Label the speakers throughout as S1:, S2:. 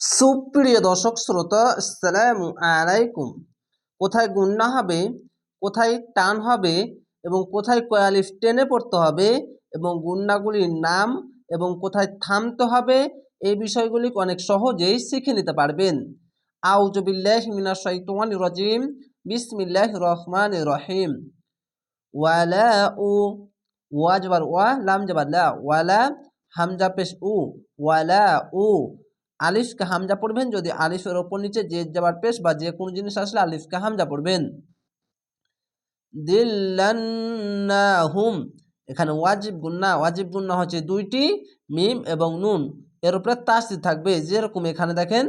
S1: সুপ্রিয় দর্শক শ্রোতা, আসসালামু আলাইকুম। কোথায় গুন্না হবে, কোথায় টান হবে এবং কোথায় কয়ালিফ টেনে পড়তে হবে এবং গুন্নাগুলির নাম এবং কোথায় থামতে হবে, এই বিষয়গুলি অনেক সহজেই শিখে নিতে পারবেন। আউজবিল্লাহ মিনাশ শাইতানির রাজিম। বিসমিল্লাহ রহমান রহিম। ওয়ালা উ ওয়া জবার ওয়া, লাম জবার লা, ওয়ালা হামজা পেশ উ, ওয়ালা উ আলিফকে হামজা পড়বেন যদি আলিফের ওপর নিচে যে যাবার পেশ বা যে কোনো জিনিস আসলে আলিফকে হামজা পড়বেন। দিল্লান্নাহুম, এখানে ওয়াজিব গুন্না ওয়াজিব গুন্না হচ্ছে দুইটি, মিম এবং নুন। এর উপরে তাসদি থাকবে, যেরকম এখানে দেখেন।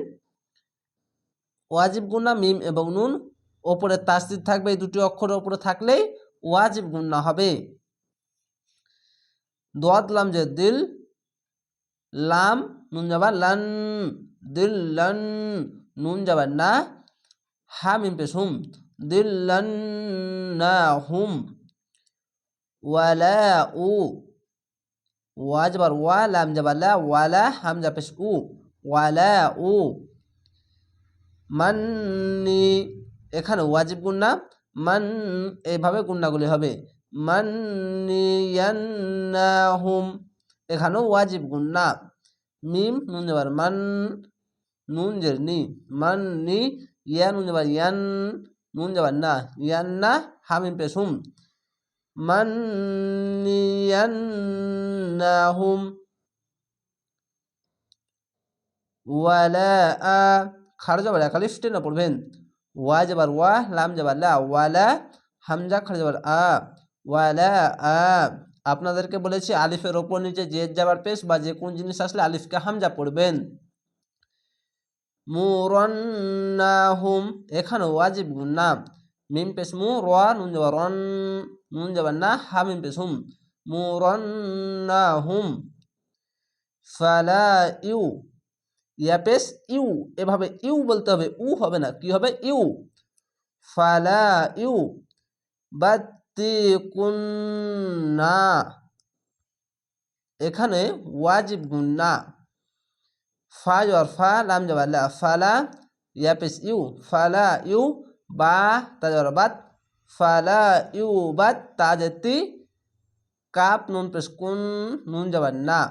S1: ওয়াজিব গুন্না মিম এবং নুন। ওপরে তাসদিদ থাকবে দুটি অক্ষরের উপরে থাকলেই ওয়াজিব গুন্না হবে। দোয়াদলাম যে দিল লাম, নুন যাবার লান, দিল, লান, নুন যাবার না, হা মিম পেশ হুম দিল, লান, না, হুম ওয়ালা উ, ওয়া যাবার ওয়া, লাম যাবার লা ওয়ালা হামজা পেশ, উ ওয়ালা উ মাননি এখানে ওয়াজিব গুন্না মান এইভাবে গুন্নাগুলি হবে মান্নিয়ান্নাহুম এখানেও ওয়াজিব গুন্না মিম, নুন যাবার মান, নুন জের নি। মান, নি, ইয়া, নুন যাবার ইয়ান, নুন যাবার না ইয়ান্না হামিম পেশুম মান্নিয়ান্নাহুম ওয়ালা, আ খার যাবার একালিফ টেনে পড়বেন। ওয়া যাবার ওয়া, লাম যাবার লা, ওয়ালা, হামজা খার যাবার আ, ওয়ালা, আ আপনাদেরকে বলেছি আলিফের ওপর নিচে যে যাবার পেশ বা যে কোন জিনিস আসলে আলিফকে হামজা পড়বেন। মুরন্নাহুম, এখানে ওয়াজিব গুন্না মিম পেশ মু রোয়া নুন যাবার রন, নুন যাবার না, হা মিম পেশ হুম। মুরন্নাহুম, ফালা ইউ, ইয়া পেশ ইউ, এভাবে ইউ বলতে হবে, উ হবে না, কি হবে? ইউ। ফালা ইউ বাত্তিকুন্না এখানে ওয়াজিব গুন্না ফা জর ফা, লাম জবাল্লা ফালা ইয়া পেশ ইউ, ফালা ইউ, বা তাজর বাত, ফালা ইউ বাত তাজতি কাপ, নুন পেশ কুন, নুন জবান না।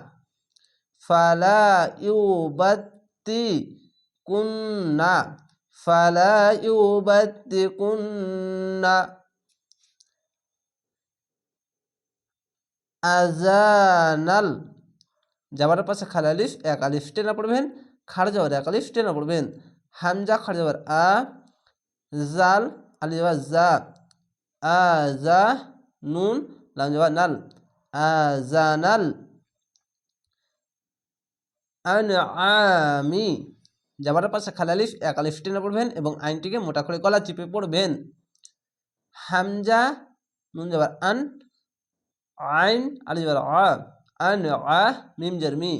S1: ফালা ইউ বাত্তি কুন্না ফালা ইউ বাত্তি কুন্না আজানাল। যাবার পাশে খাল আলিফ, এক আলিফ, টেনা পড়বেন। খার যাওয়ার এক আলিফ টেনা পড়বেন। হামজা খার যাওয়ার আ, জাল আলিফ জা, আ, জা, নুন লাম যাবার নাল। আজানাল। আন আমি যাবার পাশে খাল আলিফ, এক আলিফ, টেনে পড়বেন এবং আইনটিকে মোটা করে গলা চিপে পড়বেন। হামজা, নুন যাবার আন আইন আলি যাবার আ আন আ মিম জারমি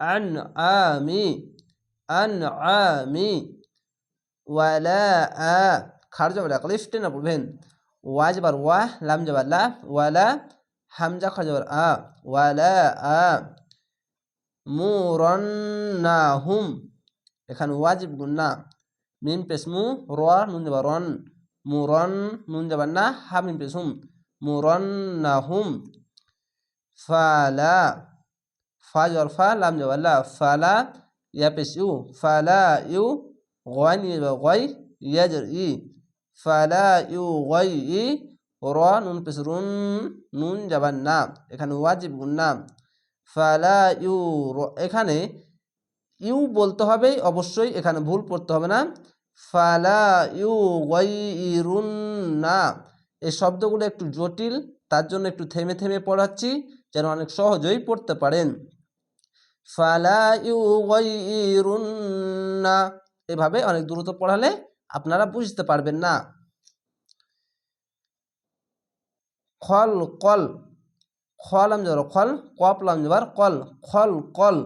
S1: আন আমি আন আমি ওয়ালা আ খার যাবার একলিফ টেনে পড়বেন ওয়া যাবার ওয়া লাম যাবার লা ওয়ালা হামজা খার যাবার আ ওয়ালা আ মুরন্নাহুম এখানে ওয়াজিব গুন্না মিম পেসমু র নুন যাবার রন মুরন নুন যাবার না. হা মিম পেসুম মুরন্নাহুম ফালা ফা জর ফা লাম জবাল্লা ফালা ইয়া পেশ ইউ ফালা ইউ গয় নিয়ে গয় ইয়া জর ই ফালা ইউ গয় ই র নুন পেশ রুন নুন যাবার না। এখানে ওয়াজিব গুন্না ফালা ইউ এখানে ইউ বলতে হবে, অবশ্যই এখানে ভুল পড়তে হবে না। ফালা ইউ গৈরুন না। এই শব্দগুলো একটু জটিল, তার জন্য একটু থেমে থেমে পড়াচ্ছি যেন অনেক সহজেই পড়তে পারেন। এভাবে অনেক দ্রুত পড়ালে আপনারা বুঝতে পারবেন না। খল, কল, খলাম যাবার খল, কপলাম যাবার কল, খল, কল।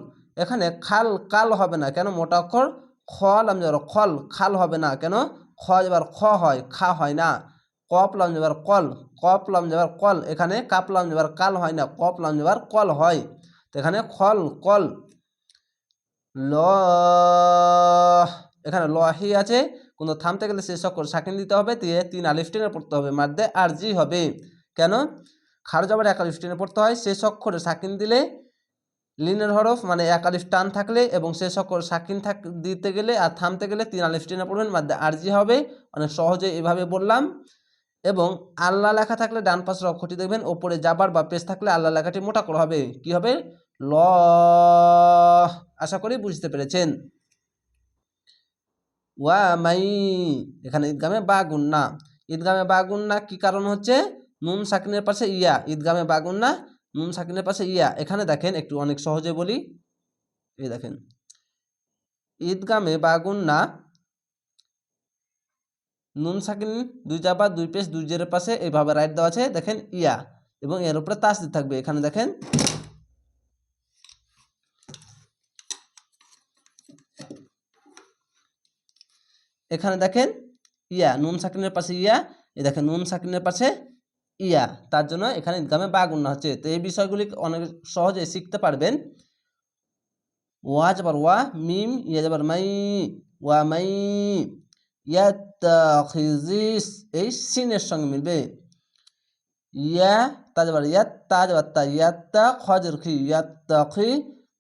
S1: এখানে খাল, কাল হবে না কেন? মোটা অক্ষর। খলাম যাবার খল, খাল হবে না কেন? খ যাবার খ হয়, খা হয় না। কপলাম যাবার কল কপ কপলাম যাবার কল, এখানে কাপলাম যাবার কাল হয় না কপ কপলাম যাবার কল হয়। তো এখানে খল, কল, ল, এখানে লহি আছে, কোনো থামতে গেলে শেষ অক্ষর সাকিন দিতে হবে দিয়ে তিন আলিফ পড়তে হবে মাধ্যে আর জি হবে। কেন? খারজ আবার এক আলিফ পড়তে হয় শেষ অক্ষরে সাকিন দিলে লিনের হরফ মানে এক আলিফ টান থাকলে এবং শেষ অক্ষর সাকিন থাক, দিতে গেলে আর থামতে গেলে তিন আলিফ টেনে পড়বেন আর জি হবে। অনেক সহজে এভাবে বললাম। এবং আল্লাহ লেখা থাকলে ডান পাশের অক্ষরটি দেখবেন, ওপরে যাবার বা পেজ থাকলে আল্লাহ লেখাটি মোটা করা হবে। কি হবে? ল। আশা করি বুঝতে পেরেছেন। ওয়া মাই, এখানে ঈদগামে বা গুন্না। ঈদগামে বা গুন্না কি কারণ হচ্ছে? নুন সাকিনের পাশে ইয়া। ঈদগামে বা গুন্না, নুন সাকিনের পাশে ইয়া। এখানে দেখেন, একটু অনেক সহজে বলি। এই দেখেন। ঈদগামে বা গুন্না নুন সাকিন দুই চাপা দুই পেশ দুই জেরের পাশে এইভাবে রাইট দেওয়া আছে। দেখেন, ইয়া। এবং এর উপরে তাসদিদ থাকবে। এখানে দেখেন। এখানে দেখেন, ইয়া, নুন সাকিনের পাশে ইয়া। এ দেখেন, নুন সাকিনের পাশে ইয়া। তার জন্য এখানে ইদগামে বা গুণা হচ্ছে। তো এই বিষয়গুলি অনেক সহজে শিখতে পারবেন। ওয়া যাবার ওয়া, মিম, ইয়া যাবার মাই, ওয়া মাই। ইয়াত্তাখিজিস এই সিনের সঙ্গে মিলবে ইয়া ইয়াত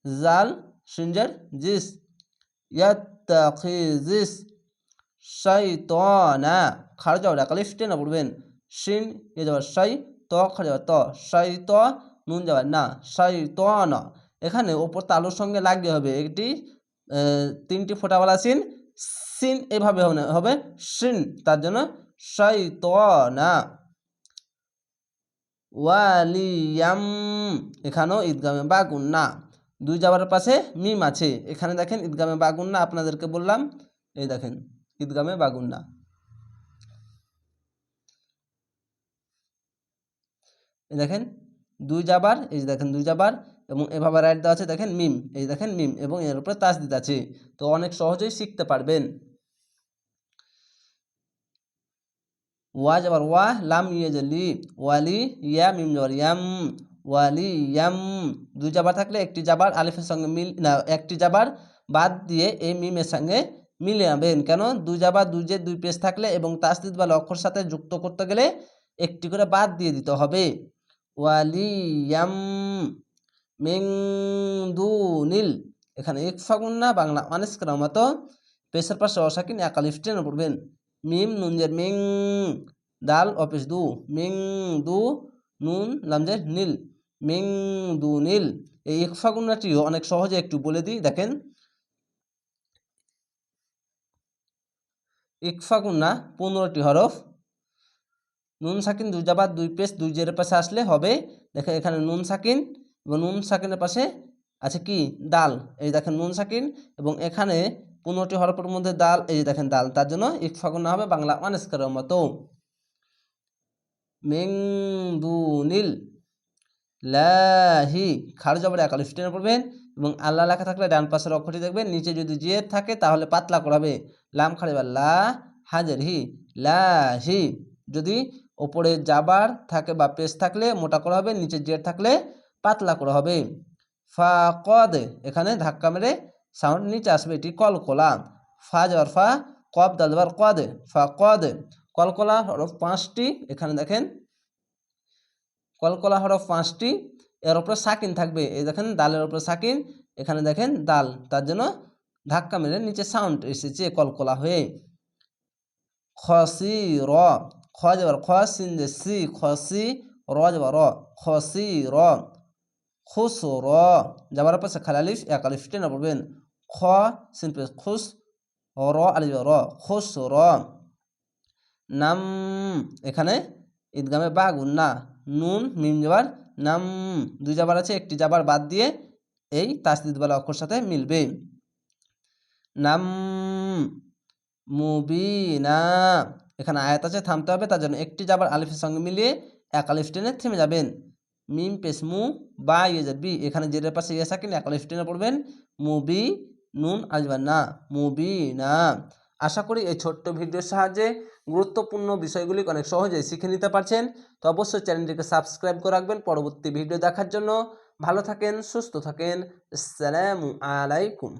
S1: জাল জিস একালিফ টেনে পড়বেন শাই ত ত ত নুন যাবার না শাই ত না এখানে ওপর তালুর সঙ্গে লাগিয়ে হবে একটি তিনটি ফোটাওয়ালা সিন সিন এভাবে হবে সিন তার জন্য শাই ত না ওয়ালিয়াম, এখানেও ঈদগামে বাগুন না দুই যাবার পাশে মিম আছে, এখানে দেখেন ঈদগামে বাগুন না আপনাদেরকে বললাম, এই দেখেন, ঈদগামে বাগুন্না। এই দেখেন, দুই যাবার, এই দেখেন, দুই জাবার এবং এভাবে রাইট দেওয়া আছে, দেখেন মিম এই দেখেন মিম এবং এর উপরে তাস দিতে আছে। তো অনেক সহজেই শিখতে পারবেন। ওয়া যাবার ওয়া লাম ইয়ে জলি ওয়ালি ইয়া মিম যাবার ইয়াম, ওয়ালি, ইয়াম। দুই জাবার থাকলে একটি জাবার আলিফের সঙ্গে মিল, না, একটি জাবার বাদ দিয়ে এই মিমের সঙ্গে মিলে আনবেন কেন? দুই জাবা দুই যে দুই পেজ থাকলে এবং তাসদিদ বা লক্ষর সাথে যুক্ত করতে গেলে একটি করে বাদ দিয়ে দিতে হবে। ওয়ালিয়াম মিং দু নীল এখানে এক ফাগুন না, বাংলা অনেস করার মতো পেশের পাশে অসাকিন একালিফ টেনে পড়বেন। মিম নুনজের মিং, দাল, অফিস দু। মিং দু, নুন, লামজের নীল। মিং দু নীল এই এক ফাগুনাটিও অনেক সহজে একটু বলে দিই, দেখেন। ইকফা গুন্না পনেরোটি হরফ। নুন সাকিন দুই জাবার দুই পেস দুই জেরের পাশে আসলে হবে। দেখেন এখানে নুন সাকিন এবং নুন সাকিনের পাশে আছে কি? দাল এই দেখেন নুন সাকিন এবং এখানে পনেরোটি হরফের মধ্যে দাল এই দেখেন দাল তার জন্য ইকফা গুন্না হবে বাংলা অনেস্কারের মতো মেং নীল, লাহি, খার জবরে একালিফ টেনে পড়বেন এবং আল্লাহ লেখা থাকলে ডান পাশের অক্ষরটি দেখবেন, নিচে যদি জেদ থাকে তাহলে পাতলা করাবে লাম খাড়িবা লা, হাজার হি লা হি যদি ওপরে যাবার থাকে বা পেস থাকলে মোটা করা হবে, নিচে জেড থাকলে পাতলা করা হবে। ফা, কদ, এখানে ধাক্কা মেরে সাউন্ড নিচে আসবে, এটি কলকলা। ফা যাবার ফা, কব দালবার কদ, ফা, কদ। কলকলা হরফ পাঁচটি, এখানে দেখেন। কলকলা হরফ পাঁচটি, এর উপরে সাকিন থাকবে। এই দেখেন, দালের উপরে সাকিন, এখানে দেখেন দাল। তার জন্য ধাক্কা মেরে নিচে সাউন্ড এসেছে কলকলা হয়ে। খসি র। খ যাবার খ, সিন সি খসি র যাবার র। খসি র। খুস র যাবার পাশে খালালিফ এক আলিফ টেনে পড়বেন খ সিন পেশ খুস র আলিফ র খুস র নাম এখানে ঈদগামে বা গুন্না নুন মিম যাবার নাম দুই যাবার আছে একটি যাবার বাদ দিয়ে এই তাসদিদওয়ালা অক্ষর সাথে মিলবে নাম মুবিনা এখানে আয়াত আছে থামতে হবে তার জন্য একটি যাবার আলিফের সঙ্গে মিলিয়ে এক আলিফ টেনে থেমে যাবেন মিম পেস মু বা ইয়ে বি। এখানে জেরের পাশে ইয়ে থাকেন এক আলিফ টেনে পড়বেন। মুবি নুন আসবেন না। মুবি না। আশা করি এই ছোট্ট ভিডিওর সাহায্যে গুরুত্বপূর্ণ বিষয়গুলি অনেক সহজেই শিখে নিতে পারছেন। তো অবশ্যই চ্যানেলটিকে সাবস্ক্রাইব করে রাখবেন পরবর্তী ভিডিও দেখার জন্য। ভালো থাকেন, সুস্থ থাকেন। আসসালামু আলাইকুম।